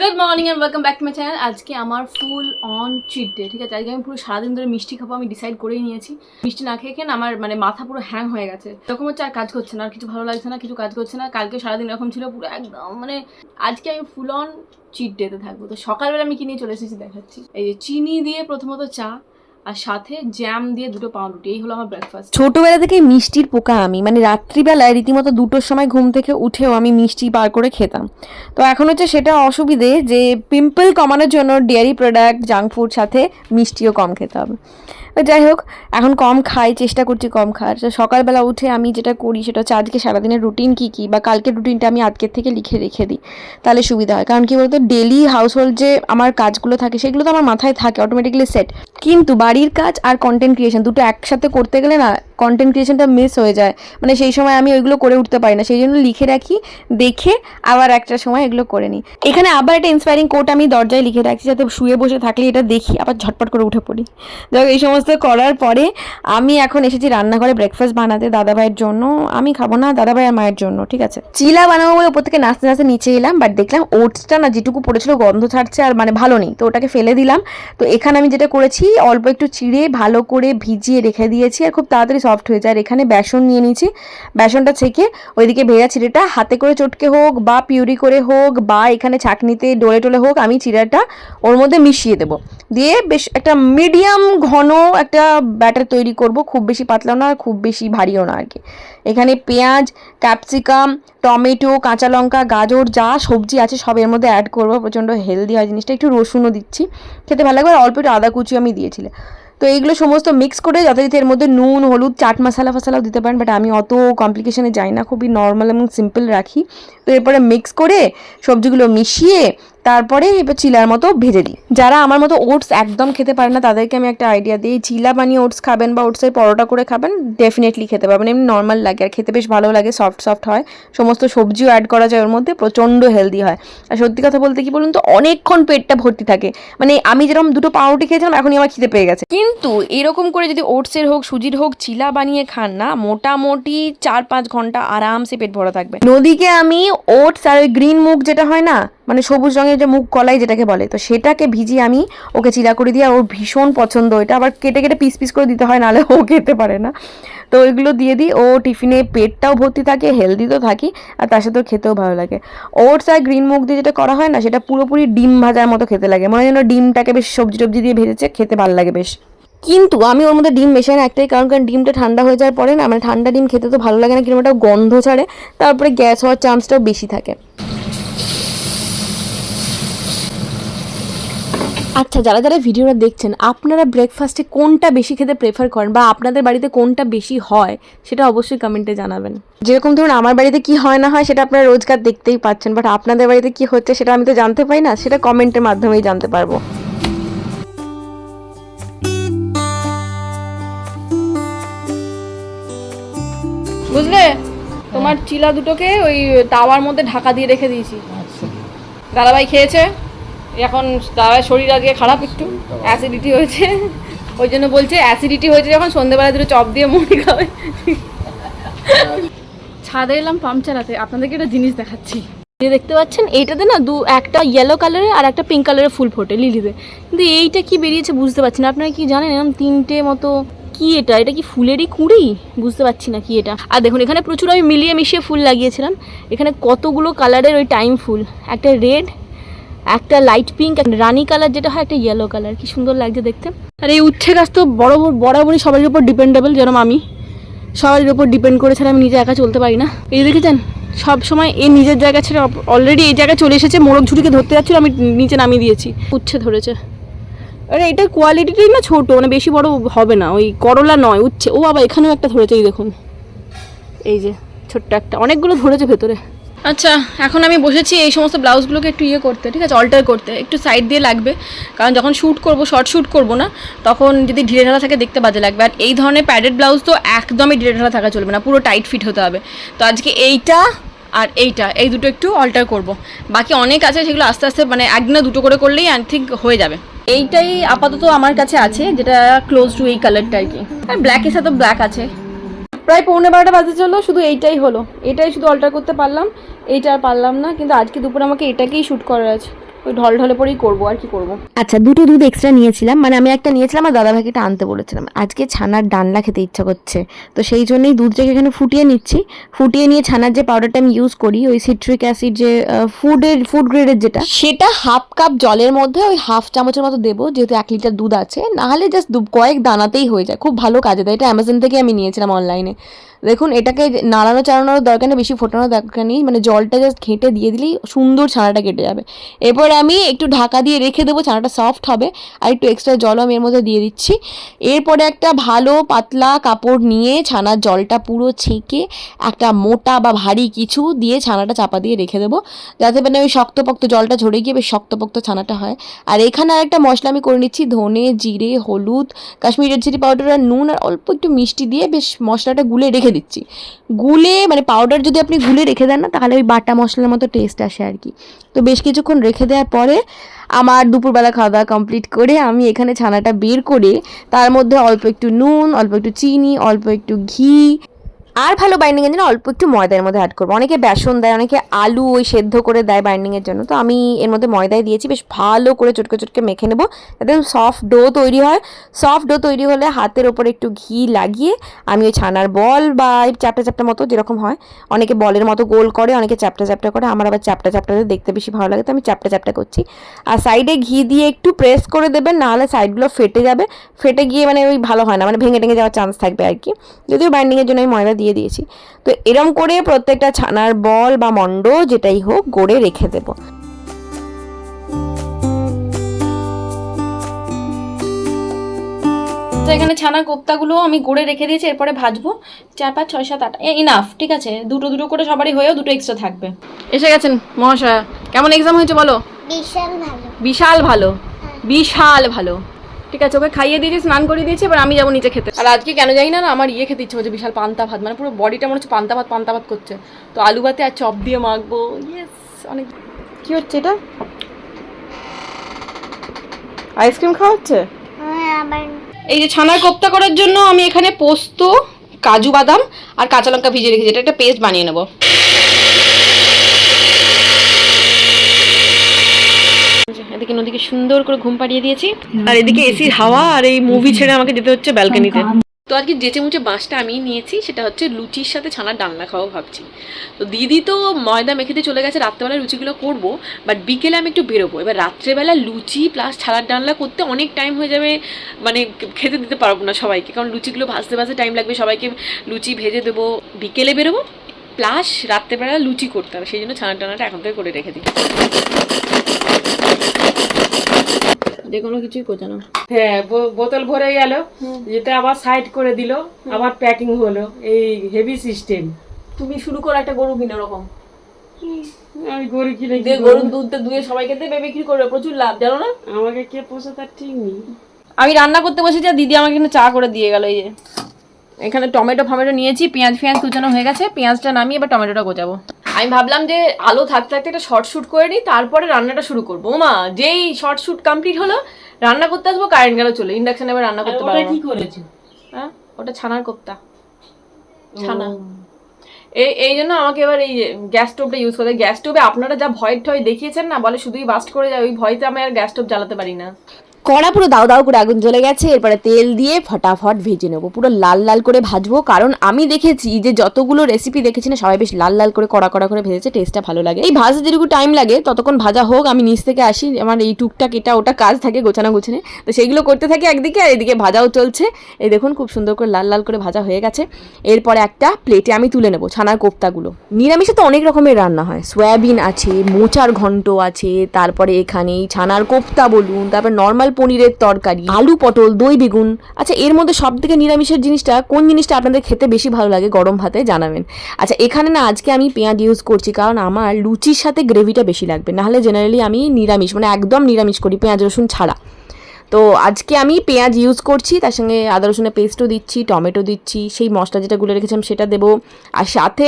Good morning and welcome back to my channel আজকে আমার full on cheat day ঠিক আছে? আজকে আমি পুরো সারাদিন ধরে মিষ্টি খাব, আমি ডিসাইড করেই নিয়েছি। মিষ্টি না খেয়ে খেয়ে আমার মানে মাথা পুরো হ্যাং হয়ে গেছে। তখন হচ্ছে আর কাজ করছে না, আর কিছু ভালো লাগছে না, কিছু কাজ করছে না। কালকে সারাদিন এরকম ছিল পুরো একদম মানে আজকে আমি ফুল অন চিট ডেতে থাকব। তো সকালবেলা আমি কিনে চলে এসেছি দেখাচ্ছি। এই যে চিনি দিয়ে প্রথমত চা আর সাথে জ্যাম দিয়ে দুটো পাউরুটি, এই হলো আমার ব্রেকফাস্ট ছোটবেলা থেকে মিষ্টির পোকা আমি মানে রাত্রিবেলায় রীতিমতো দুটোর সময় ঘুম থেকে উঠেও আমি মিষ্টি বার করে খেতাম। তো এখন হচ্ছে সেটা অসুবিধে যে পিম্পল কমানোর জন্য ডেয়ারি প্রোডাক্ট জাঙ্ক ফুড সাথে মিষ্টিও কম খেতে হবে। যাই হোক, এখন কম খাই, চেষ্টা করছি কম খাওয়ার। সকালবেলা উঠে আমি যেটা করি সেটা হচ্ছে আজকে সারাদিনের রুটিন কী কী বা কালকের রুটিনটা আমি আজকের থেকে লিখে রেখে দিই। তাহলে সুবিধা হয়। কারণ কী বলতো ডেলি হাউস হোল্ড যে আমার কাজগুলো থাকে সেগুলো তো আমার মাথায় থাকে অটোমেটিকলি সেট কিন্তু বাড়ির কাজ আর কন্টেন্ট ক্রিয়েশন দুটো একসাথে করতে গেলে না কন্টেন্ট ক্রিয়েশনটা মিস হয়ে যায়। মানে সেই সময় আমি ওইগুলো করে উঠতে পারি না। সেই জন্য লিখে রাখি দেখে আবার একটা সময় এগুলো করে নিই। এখানে আবার একটা ইন্সপায়ারিং কোট আমি দরজায় লিখে রাখছি যাতে শুয়ে বসে থাকলে এটা দেখি আবার ঝটপট করে উঠে পড়ি। যাই হোক, এই সমস্ত করার পরে আমি এখন এসেছি রান্নাঘরে ব্রেকফাস্ট বানাতে দাদাভাইয়ের জন্য। আমি খাব না দাদাভাই আর মায়ের জন্য ঠিক আছে? চিলা বানাবো বলে উপর থেকে নাচতে নাচতে নিচে এলাম বাট দেখলাম ওটসটা না যেটুকু পড়েছিল গন্ধ ছাড়ছে আর মানে ভালো নেই তো ওটাকে ফেলে দিলাম। তো এখানে আমি যেটা করেছি অল্প একটু চিড়ে ভালো করে ভিজিয়ে রেখে দিয়েছি আর খুব তাড়াতাড়ি সফট হয়ে যায়। আর এখানে বেসন নিয়ে নিয়েছি। বেসনটা ছেঁকে ওইদিকে ভেজা চিড়েটা হাতে করে চটকে হোক বা পিউরি করে হোক বা এখানে ছাঁকনিতে ডোলে টোলে হোক আমি চিড়াটা ওর মধ্যে মিশিয়ে দেবো। দিয়ে বেশ একটা মিডিয়াম ঘন একটা ব্যাটার তৈরি করব। খুব বেশি পাতলাও না আর খুব বেশি ভারীও না আর কি এখানে পেঁয়াজ ক্যাপসিকাম টমেটো, কাঁচা লঙ্কা, গাজর, যা সবজি আছে সব এর মধ্যে অ্যাড করব। প্রচণ্ড হেলদি হয় জিনিসটা। একটু রসুনও দিচ্ছি। খেতে ভালো লাগবে আর অল্প একটু আদা কুচি আমি দিয়েছিলে তো এইগুলো সমস্ত মিক্স করে যথারীতি এর মধ্যে নুন, হলুদ, চাট মশলা ফসালাও দিতে পারেন বাট আমি অত কমপ্লিকেশনে যাই না। খুবই নর্মাল এবং সিম্পল রাখি। তো এরপরে মিক্স করে সবজিগুলো মিশিয়ে তারপরে এবার চিলার মতো ভেজে দিই। যারা আমার মতো ওটস একদম খেতে পারে না, তাদেরকে আমি একটা আইডিয়া দিই, চিলা বানিয়ে ওটস খাবেন বা ওটসের পরোটা করে খাবেন ডেফিনেটলি খেতে পারবেন। এমনি নর্মাল লাগে আর খেতে বেশ ভালো লাগে সফট সফট হয়। সমস্ত সবজিও অ্যাড করা যায় ওর মধ্যে, প্রচণ্ড হেলদি হয়। আর সত্যি কথা বলতে কি বলুন তো, অনেকক্ষণ পেটটা ভর্তি থাকে। মানে আমি যেরকম দুটো পাউরুটি খেয়েছিলাম, এখনই আমার খিদে পেয়ে গেছে। কিন্তু এরকম করে যদি ওটসের হোক, সুজির হোক, চিলা বানিয়ে খান না, মোটামুটি চার পাঁচ ঘণ্টা আরামসে পেট ভরা থাকবে। নদীকে আমি ওটস আর ওই গ্রিন মুগ যেটা হয় না মানে সবুজ রঙের যে মুখ কলাই যেটাকে বলে, তো সেটাকে ভিজিয়ে আমি ওকে চিরা করে দিয়ে ওর ভীষণ পছন্দ, এটা আবার কেটে কেটে পিস পিস করে দিতে হয়, নাহলে ও খেতে পারে না। তো ওইগুলো দিয়ে দিই, ও টিফিনে পেটটাও ভর্তি থাকে হেলদি তো থাকি, আর তার সাথে খেতেও ভালো লাগে। ওটস আর গ্রিন মুখ দিয়ে যেটা করা হয় না, সেটা পুরোপুরি ডিম ভাজার মতো খেতে লাগে। মনে হয় যেন ডিমটাকে বেশ সবজি টবজি দিয়ে ভেজেছে, খেতে ভালো লাগে বেশ। কিন্তু আমি ওর মধ্যে ডিম মেশাই না একটাই, কারণ কারণ ডিমটা ঠান্ডা হয়ে যাওয়ার পরে না মানে ঠান্ডা ডিম খেতে তো ভালো লাগে না কীরকম একটা গন্ধ ছাড়ে, তারপরে গ্যাস হওয়ার চান্সটাও বেশি থাকে। আচ্ছা যারা যারা ভিডিওটা দেখছেন আপনারা ব্রেকফাস্টে কোনটা বেশি খেতে প্রেফার করেন বা আপনাদের বাড়িতে কোনটা বেশি হয় সেটা অবশ্যই কমেন্টে জানাবেন। যেরকম ধরুন আমার বাড়িতে কি হয় না হয় সেটা আপনারা রোজগার দেখতেই পাচ্ছেন বাট আপনাদের বাড়িতে কি হচ্ছে সেটা আমি তো জানতে পাই না সেটা কমেন্টের মাধ্যমেই জানতে পারব। বুঝলে? তোমার চিলা দুটোকে ওই তাওয়ার মধ্যে ঢাকা দিয়ে রেখে দিয়েছি। দাদাভাই খেয়েছে? এখন দাদাভাই শরীর আজকে খারাপ একটু অ্যাসিডিটি হয়েছে। ওই জন্য বলছে অ্যাসিডিটি হয়েছে যখন সন্ধ্যেবেলা দুটো চপ দিয়ে মুড়ি খাবে। ছাদে এলাম পাম্প চালাতে, আপনাদেরকে একটা জিনিস দেখাচ্ছি। এই দেখতে পাচ্ছেন, এইটাতে না দু একটা ইয়েলো কালারে আর একটা পিঙ্ক কালারের ফুল ফোটে, লিলিতে। কিন্তু এইটা কি বেরিয়েছে বুঝতে পারছি না। আপনারা কি জানেন এরকম তিনটে মতো কি এটা? এটা কি ফুলেরই কুঁড়ি? বুঝতে পারছি না কি এটা। আর দেখুন, এখানে প্রচুর আমি মিলিয়ে মিশিয়ে ফুল লাগিয়েছিলাম। এখানে কতগুলো কালারের ওই টাইম ফুল। একটা রেড একটা লাইট পিঙ্ক রানি কালার যেটা হয় একটা ইয়েলো কালার কি সুন্দর লাগছে দেখতে। আর এই উচ্ছে গাছ তো বড় বরাবরই সবার উপর ডিপেন্ডেবল যেরকম আমি। সবার উপর ডিপেন্ড করে ছাড়া আমি নিজে একা চলতে পারি না। এই দেখেছেন, সব সময় এই নিজের জায়গা ছেড়ে অলরেডি এই জায়গায় চলে এসেছে, মোরগ ঝুড়িকে ধরতে যাচ্ছিল, আমি নিচে নামিয়ে দিয়েছি। উচ্ছে ধরেছে। আরে এটার কোয়ালিটিটাই না ছোট মানে বেশি বড় হবে না, ওই করলা নয়, উচ্ছে। ও বাবা, এখানেও একটা ধরেছে, এই দেখুন। এই যে, ছোট্ট একটা। অনেকগুলো ধরেছে ভেতরে। আচ্ছা এখন আমি বসেছি এই সমস্ত ব্লাউজগুলোকে একটু ইয়ে করতে, ঠিক আছে? অল্টার করতে, একটু সাইড দিয়ে লাগবে। কারণ যখন শ্যুট করব শর্ট শ্যুট করব না, তখন যদি ঢিলে ঢালা থাকে, দেখতে বাজে লাগবে। আর এই ধরনের প্যাডেড ব্লাউজ তো একদমই ঢিলে ঢালা থাকা চলবে না, পুরো টাইট ফিট হতে হবে। তো আজকে এইটা আর এইটা, এই দুটো একটু অল্টার করব। বাকি অনেক আছে সেগুলো আস্তে আস্তে মানে একদিনে দুটো করে করলেই আই থিঙ্ক হয়ে যাবে। এইটাই আপাতত আমার কাছে আছে, যেটা ক্লোজ টু এই কালারটা আর কি। আর ব্ল্যাকের সাথে ব্ল্যাক আছে। প্রায় পৌনে বারোটা বাজে চলো শুধু এইটাই হলো। এটাই শুধু অল্টার করতে পারলাম, এইটা আর পারলাম না, কিন্তু আজকে দুপুরে আমাকে এটাকেই শ্যুট করার আছে ওই ঢল ঢলে পরেই করব আর কি করব। আচ্ছা দুটো দুধ এক্সট্রা নিয়েছিলাম। মানে আমি একটা নিয়েছিলাম আর দাদাভাইকে একটা আনতে বলেছিলাম। আজকে ছানার ডান্ডা খেতে ইচ্ছা করছে। তো সেই জন্যই দুধটাকে এখানে ফুটিয়ে নিচ্ছি। ফুটিয়ে নিয়ে ছানার যে পাউডারটা আমি ইউজ করি ওই সিট্রিক অ্যাসিড যে ফুডের ফুড গ্রেডের যেটা। সেটা হাফ কাপ জলের মধ্যে ওই হাফ চামচের মতো দেবো যেহেতু এক লিটার দুধ আছে। নাহলে জাস্ট কয়েক দানাতেই হয়ে যায়। খুব ভালো কাজে দেয়। এটা অ্যামাজন থেকে আমি নিয়েছিলাম অনলাইনে দেখুন, এটাকে নাড়ানো, চাড়ানোর দরকার নেই, বেশি ফোটানোর দরকার নেই। মানে জলটা জাস্ট ঘেঁটে দিয়ে দিলেই সুন্দর ছানাটা কেটে যাবে। এরপর আমি একটু ঢাকা দিয়ে রেখে দেবো, ছানাটা সফট হবে। আর একটু এক্সট্রা জলও আমি এর মধ্যে দিয়ে দিচ্ছি। এরপরে একটা ভালো পাতলা কাপড় নিয়ে ছানার জলটা পুরো ছেঁকে একটা মোটা বা ভারী কিছু দিয়ে ছানাটা চাপা দিয়ে রেখে দেবো। যাতে মানে ওই শক্তপোক্ত জলটা ঝরে গিয়ে বেশ শক্তপোক্ত ছানাটা হয়। আর এখানে আর একটা মশলা আমি করে নিচ্ছি, ধনে, জিরে, হলুদ, কাশ্মীরি চিলি পাউডার আর নুন। আর অল্প একটু মিষ্টি দিয়ে বেশ মশলাটা গুলে রেখে দিচ্ছি। গুলে মানে পাউডার যদি আপনি গুলে রেখে দেন না, তাহলে ওই বাটা মশলার মতো টেস্ট আসে আর কি। তো বেশ কিছুক্ষণ রেখে দেওয়ার পরে আমার দুপুরবেলা খাওয়া দাওয়া কমপ্লিট করে আমি এখানে ছানাটা বের করে, তার মধ্যে অল্প একটু নুন, অল্প একটু চিনি, অল্প একটু ঘি আর ভালো বাইন্ডিংয়ের জন্য অল্প একটু ময়দার মধ্যে অ্যাড করব। অনেকে বেসন দেয়, অনেকে আলু ওই সেদ্ধ করে দেয় বাইন্ডিংয়ের জন্য। তো আমি এর মধ্যে ময়দায় দিয়েছি, বেশ ভালো করে চটকে চটকে মেখে নেব। একদম সফট ডো তৈরি হয়। সফট ডো তৈরি হলে হাতের ওপর একটু ঘি লাগিয়ে আমি ওই ছানার বল বা চ্যাপটা চ্যাপটা মতো যেরকম হয়। অনেকে বলের মতো গোল করে, অনেকে চ্যাপটা চ্যাপটা করে। আমার আবার চ্যাপটা চ্যাপটাতে দেখতে বেশি ভালো লাগে, তো আমি চ্যাপটা চ্যাপটা করছি। আর সাইডে ঘি দিয়ে একটু প্রেস করে দেবেন নাহলে সাইডগুলো ফেটে যাবে। ফেটে গিয়ে মানে ওই ভালো হয় না মানে ভেঙে টেঙে যাওয়ার চান্স থাকবে আর কি। যদিও বাইন্ডিংয়ের জন্য আমি ময়দা দিয়ে দিয়েছি। তো এরম করে প্রত্যেকটা ছানার বল বা মণ্ড যেটাই হোক গড়ে রেখে দেবো। তো এখানে ছানা কোপ্তাগুলো আমি গড়ে রেখে দিয়েছি এরপরে ভাজবো। চার পাঁচ ছয় সাত আট ইনাফ ঠিক আছে? দুটো দুটো করে সবারই হয়েও দুটো এক্সট্রা থাকবে। এসে গেছেন মহাশয়া। কেমন এক্সাম হয়েছে বলো? বিশাল ভালো। বিশাল ভালো। বিশাল ভালো। ঠিক আছে ওকে খাইয়ে দিয়েছি স্নান করিয়ে দিয়েছি এবার আমি যাব নিচে খেতে। আর আজকে কেন জানি না না আমার ইয়ে খেতে ইচ্ছে হচ্ছে বিশাল পান্তা ভাত মানে পুরো বডিটা মনে হচ্ছে পান্তা ভাত পান্তা ভাত করছে। তো আলু ভাতে আর চপ দিয়ে মাখবো। ইয়েস অনেক কি হচ্ছে এটা? আইসক্রিম খাওয়া হচ্ছে? হ্যাঁ, এই যে ছানার কোপ্তা করার জন্য আমি এখানে পোস্ত কাজু বাদাম আর কাঁচা লঙ্কা ভিজিয়ে রেখেছি এটা একটা পেস্ট বানিয়ে নেব। এদিকে নদীকে সুন্দর করে ঘুম পাড়িয়ে দিয়েছি। আর এদিকে এসির হাওয়া আর এই মুভি ছেড়ে আমাকে যেতে হচ্ছে ব্যালকনিতে তো। আর কি যেচে মুচে বাঁশটা আমি নিয়েছি সেটা হচ্ছে লুচির সাথে ছানার ডালনা খাওয়া ভাবছি। তো দিদি তো ময়দা মেখেতে চলে গেছে রাত্রেবেলা লুচিগুলো করব বাট বিকেলে আমি একটু বেরোবো। এবার রাত্রেবেলা লুচি প্লাস ছানার ডালনা করতে অনেক টাইম হয়ে যাবে মানে খেতে দিতে পারব না সবাইকে কারণ লুচিগুলো ভাজতে ভাজতে টাইম লাগবে সবাইকে লুচি ভেজে দেবো। বিকেলে বেরোবো প্লাস রাত্রেবেলা লুচি করতে হবে সেই জন্য ছানার ডালনাটা এখন থেকে করে রেখে দিই। যে কোনো কিছুই কোচানো হ্যাঁ বোতল ভরে গেল যেটা আবার সাইড করে দিল আবার প্যাকিং হলো এই হেভি সিস্টেম তুমি শুরু করো একটা গরু কিনে ওরকম আমি গরু কিনে দিয়ে গরুর দুধটা দুয়ে সবাইকে দেবে বিক্রি করবে প্রচুর লাভ জানো না? আমাকে কে পোষে তার ঠিক নেই আমি রান্না করতে বসেছি আর দিদি আমাকে এখানে চা করে দিয়ে গেল এই যে। এখানে টমেটো ফমেটো নিয়েছি পেঁয়াজ ফেঁয়াজ কুচানো হয়ে গেছে পেঁয়াজটা নামিয়ে এবার টমেটোটা গোচাবো আমি ভাবলাম যে আলো থাকতে থাকতে একটা শর্ট শ্যুট করে নিই তারপরে রান্নাটা শুরু করব। মা যেই শর্ট শ্যুট কমপ্লিট হলো রান্না করতে আসব কারেন্ট গেল চলে ইন্ডাকশন এবার রান্না করতে পারব কি। করেছ? হ্যাঁ ওটা ছানার কোপ্তা। ছানা। এই এই জন্য আমাকে এবার এই গ্যাস স্টোভটা ইউজ করতে গ্যাস স্টোভে আপনারা যা ভয় ঠয় দেখিয়েছেন না বলে শুধুই বাস্ট করে যায় ওই ভয়তে আমি আর গ্যাস স্টোভ জ্বালাতে পারি না। কড়া পুরো দাও দাও করে আগুন জ্বলে গেছে, এরপরে তেল দিয়ে ফটাফট ভেজে নেব। পুরো লাল লাল করে ভাজবো, কারণ আমি দেখেছি যে যতগুলো রেসিপি দেখেছি না, সবাই বেশ লাল লাল করে কড়া কড়া করে ভেজেছে টেস্টটা ভালো লাগে। এই ভাজতে যেটুকু টাইম লাগে, ততক্ষণ ভাজা হোক, আমি নিচ থেকে আসি, আমার এই টুকটাক এটা ওটা কাজ থাকে গোছানো গোছানে। তো সেইগুলো করতে থাকি একদিকে, আর এদিকে ভাজাও চলছে। এই দেখুন, খুব সুন্দর করে লাল লাল করে ভাজা হয়ে গেছে। এরপরে একটা প্লেটে আমি তুলে নেব, ছানার কোপ্তাগুলো নিরামিষে তো অনেক রকমের রান্না হয়। সয়াবিন আছে, মোচার ঘন্ট আছে, তারপরে এখানে ছানার কোপ্তা বলুন, তারপর নর্মাল পনিরের তরকারি, আলু পটল, দই বেগুন। আচ্ছা এর মধ্যে সব থেকে নিরামিষের জিনিসটা কোন জিনিসটা আপনাদের খেতে বেশি ভালো লাগে গরম ভাতে জানাবেন। আচ্ছা এখানে না আজকে আমি পেঁয়াজ ইউজ করছি, কারণ আমার লুচির সাথে গ্রেভিটা বেশি লাগবে। নাহলে জেনারেলি আমি নিরামিষ মানে একদম নিরামিষ করি, পেঁয়াজ রসুন ছাড়া। তো আজকে আমি পেঁয়াজ ইউজ করছি, তার সঙ্গে আদা, রসুনের পেস্টও দিচ্ছি, টমেটো দিচ্ছি, সেই মশলা যেটা গুলে রেখেছিলাম সেটা দেবো। আর সাথে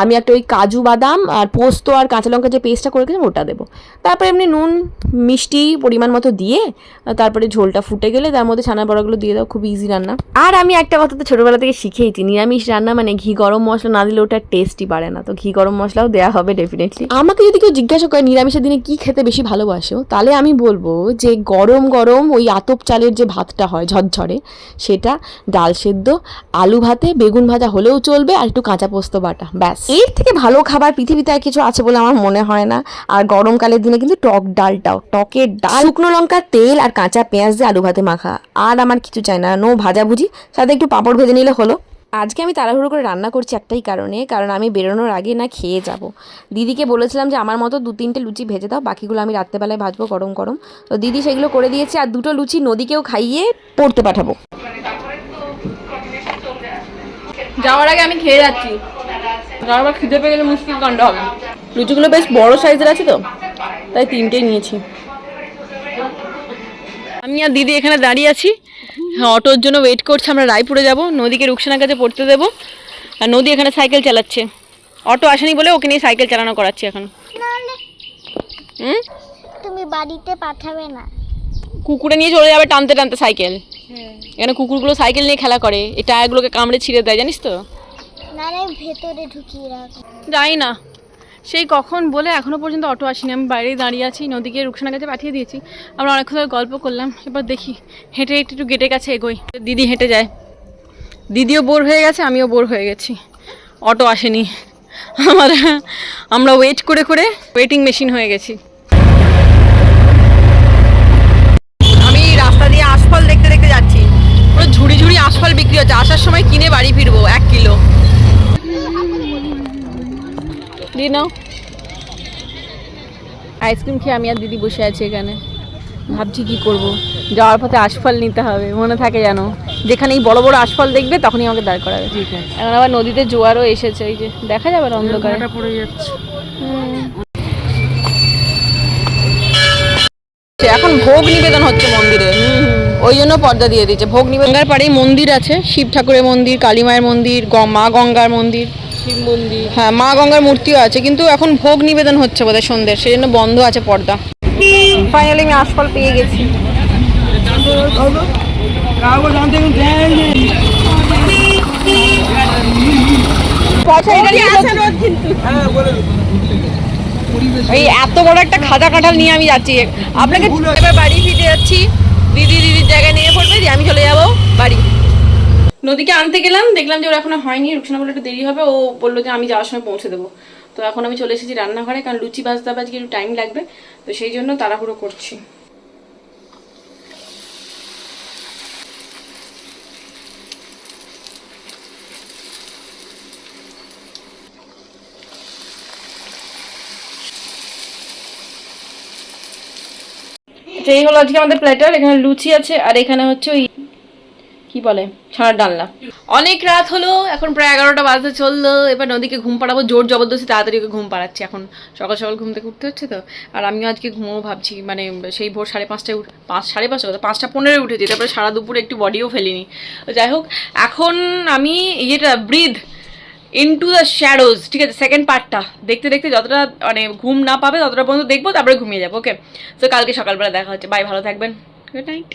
আমি একটা ওই কাজু বাদাম আর পোস্ত আর কাঁচা লঙ্কা যে পেস্টটা করে রেখেছিলাম, ওটা দেবো। তারপরে এমনি নুন, মিষ্টি পরিমাণ মতো দিয়ে তারপরে ঝোলটা ফুটে গেলে তার মধ্যে ছানা বড়াগুলো দিয়ে দাও, খুব ইজি রান্না। আর আমি একটা কথা তো ছোটোবেলা থেকে শিখেইছি, নিরামিষ রান্না মানে ঘি গরম মশলা না দিলে ওটা টেস্টই পারে না। তো ঘি গরম মশলাও দেওয়া হবে ডেফিনেটলি আমাকে যদি কেউ জিজ্ঞাসা করে নিরামিষের দিনে কি খেতে বেশি ভালোবাসো, তাহলে আমি বলব যে গরম গরম ওই আতপ চালের যে ভাতটা হয় ঝরঝরে, সেটা ডাল সেদ্ধ, আলু ভাতে, বেগুন ভাজা হলেও চলবে আর একটু কাঁচা পোস্ত বাটা, ব্যাস। এর থেকে ভালো খাবার পৃথিবীতে আর কিছু আছে বলে আমার মনে হয় না। আর গরমকালের দিনে কিন্তু টক ডালটাও, টকের ডাল। শুকনো লঙ্কার তেল আর কাঁচা পেঁয়াজ দিয়ে আলু ভাতে মাখা। আর আমার কিছু চাই না, নো ভাজাভুজি, সাথে একটু পাঁপড় ভেজে নিলে হলো। আজকে আমি তাড়াহুড়ো করে রান্না করছি একটাই কারণে, কারণ আমি বেরোনোর আগে না খেয়ে যাব। দিদিকে বলেছিলাম যে, আমার মতো দু তিনটে লুচি ভেজে দাও, বাকিগুলো আমি রাত্রেবেলায় ভাজবো গরম গরম। তো দিদি সেগুলো করে দিয়েছে, আর দুটো লুচি নদীকেও খাইয়ে পড়তে পাঠাবো। যাওয়ার আগে আমি খেয়ে যাচ্ছি। খিদে পেয়ে গেলে মুশকিল কাণ্ড হবে। লুচিগুলো বেশ বড় সাইজের আছে তো, তাই তিনটেই নিয়েছি। আমি আর দিদি এখানে দাঁড়িয়ে আছি। অটোর জন্য ওয়েট করছে আমরা রায়পুরে যাব নদীকে রুকসানার কাছে পড়তে দেবো। আর নদী এখানে সাইকেল চালাচ্ছে। অটো আসেনি বলে ওকে নিয়ে সাইকেল চালানো করাচ্ছি এখন। তুমি বাড়িতে পাঠাবে না। কুকুরে নিয়ে চলে যাবে টানতে টানতে সাইকেল এখানে কুকুরগুলো সাইকেল নিয়ে খেলা করে। এই টায়ারগুলোকে কামড়ে ছিঁড়ে দেয় জানিস তো? নাহলে ভেতরে ঢুকিয়ে রাখো যাই না। সেই কখন বলে এখনও পর্যন্ত অটো আসেনি। আমি বাইরেই দাঁড়িয়ে আছি নদীকে রুকসানার কাছে পাঠিয়ে দিয়েছি। আমরা অনেকক্ষণ ধরে গল্প করলাম এবার দেখি হেঁটে হেঁটে একটু গেটের কাছে এগোই। দিদি হেঁটে যায়। দিদিও বোর হয়ে গেছে আমিও বোর হয়ে গেছি। অটো আসেনি। আমার আমরা ওয়েট করে করে ওয়েটিং মেশিন হয়ে গেছি। আমি রাস্তা দিয়ে আশফল দেখতে দেখতে যাচ্ছি। পুরো ঝুড়ি ঝুড়ি আশফল বিক্রি হচ্ছে। আসার সময় কিনে বাড়ি ফিরবো এক কিলো। নাও। আইসক্রিম খেয়ে আমি আর দিদি বসে আছি এখানে। ভাবছি কি করব। যাওয়ার পথে আশফল নিতে হবে মনে থাকে জানো যেখানে এই বড় বড় আশফল দেখবে তখনই আমাকে দাঁড় করাবে। এখন আবার নদীতে জোয়ারও এসেছে এই যে দেখা যাবে না অন্ধকারে। পড়ে যাচ্ছে। এখন ভোগ নিবেদন হচ্ছে মন্দিরে। ওই জন্য পর্দা দিয়ে দিয়েছে। ভোগ নিবেদন পাড়েই মন্দির আছে শিব ঠাকুরের মন্দির কালী মায়ের মন্দির মা গঙ্গার মন্দির। শিব মন্দির। হ্যাঁ মা গঙ্গার মূর্তিও আছে কিন্তু এখন ভোগ নিবেদন হচ্ছে বোধহয় সন্ধ্যের সেই জন্য বন্ধ আছে পর্দা। ফাইনালি আমি আশফল পেয়ে গেছি। নিয়ে এই এত বড় একটা খাজা কাঁঠাল নিয়ে আমি যাচ্ছি। আপনাকে এবার বাড়ি ফিরে যাচ্ছি। দিদি দিদির জায়গায় নিয়ে পড়বে আমি চলে যাব বাড়ি। নদীকে আনতে গেলাম, দেখলাম যে ওর এখনও হয়নি, রুকসানা বলে একটু দেরি হবে, ও বলল যে আমি যাওয়ার সময় পৌঁছে দেবো। তো এখন আমি চলে এসেছি রান্নাঘরে, কারণ লুচি হবে আজকে, একটু টাইম লাগবে, তো সেই জন্য তাড়াহুড়ো করছি। এই হলো আজকে আমাদের প্ল্যাটার এখানে লুচি আছে, আর এখানে হচ্ছে ওই কি বলে? ছানার ডালনা। অনেক রাত হলো, এখন প্রায় এগারোটা বাজতে চলল। এবার নদীকে ঘুম পাড়াবো, জোর জবরদস্তি তাড়াতাড়ি ওকে ঘুম পাড়াচ্ছি এখন। সকাল সকাল ঘুম থেকে উঠতে হচ্ছে তো? আর আমিও আজকে ঘুমোবো ভাবছি মানে সেই ভোর সাড়ে পাঁচটায় উঠ পাঁচ সাড়ে পাঁচটা কথা, পাঁচটা পনেরোয় উঠেছি, তারপরে সারা দুপুরে একটু বডিও ফেলিনি। যাই হোক, এখন আমি ইয়েটা ব্রিথ ইনটু দ্য শ্যাডোজ ঠিক আছে সেকেন্ড পার্টটা দেখতে দেখতে যতটা মানে ঘুম না পাবে ততটা পর্যন্ত দেখব, তারপরে ঘুমিয়ে যাব ওকে তো কালকে সকালবেলা দেখা হচ্ছে। বাই ভালো থাকবেন। Good night